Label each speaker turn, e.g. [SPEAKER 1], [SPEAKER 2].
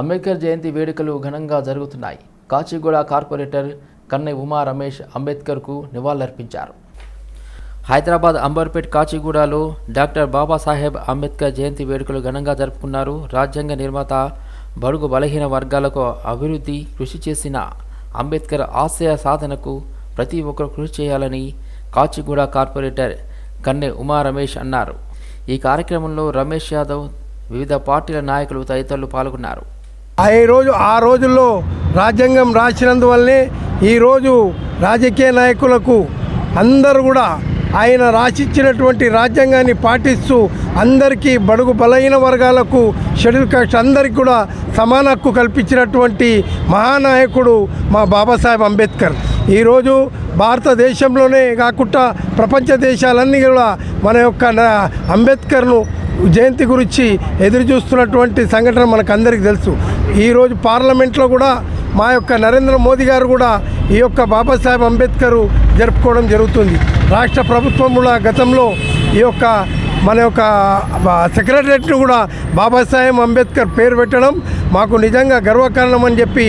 [SPEAKER 1] అంబేద్కర్ జయంతి వేడుకలు ఘనంగా జరుగుతున్నాయి. కాచిగూడ కార్పొరేటర్ కన్నె ఉమా రమేష్ అంబేద్కర్కు నివాళులర్పించారు. హైదరాబాద్ అంబర్పేట్ కాచిగూడలో డాక్టర్ బాబాసాహెబ్ అంబేద్కర్ జయంతి వేడుకలు ఘనంగా జరుపుకున్నారు. రాజ్యాంగ నిర్మాత బడుగు బలహీన వర్గాలకు అభివృద్ధి కృషి చేసిన అంబేద్కర్ ఆశయ సాధనకు ప్రతి ఒక్కరు కృషి చేయాలని కాచిగూడ కార్పొరేటర్ కన్నె ఉమా రమేష్ అన్నారు. ఈ కార్యక్రమంలో రమేష్ యాదవ్ వివిధ పార్టీల నాయకులు తదితరులు పాల్గొన్నారు.
[SPEAKER 2] ఆ రోజు ఆ రోజుల్లో రాజ్యాంగం రాసినందువల్లనే ఈరోజు రాజకీయ నాయకులకు అందరూ కూడా ఆయన రాసిచ్చినటువంటి రాజ్యాంగాన్ని పాటిస్తూ అందరికీ బడుగు బలహీన వర్గాలకు షెడ్యూల్ కాస్ట్ అందరికీ కూడా సమాన హక్కు కల్పించినటువంటి మహానాయకుడు మా బాబాసాహెబ్ అంబేద్కర్. ఈరోజు భారతదేశంలోనే కాకుండా ప్రపంచ దేశాలన్నీ కూడా మన యొక్క అంబేద్కర్ను జయంతి గురించి ఎదురు చూస్తున్నటువంటి సంఘటన మనకు అందరికీ తెలుసు ఈరోజు పార్లమెంట్లో కూడా మా యొక్క నరేంద్ర మోదీ గారు కూడా ఈ యొక్క బాబాసాహెబ్ అంబేద్కర్ జరుపుకోవడం జరుగుతుంది. రాష్ట్ర ప్రభుత్వం కూడా గతంలో ఈ యొక్క మన యొక్క సెక్రటరియట్ను కూడా బాబాసాహెబ్ అంబేద్కర్ పేరు పెట్టడం మాకు నిజంగా గర్వకారణం అని చెప్పి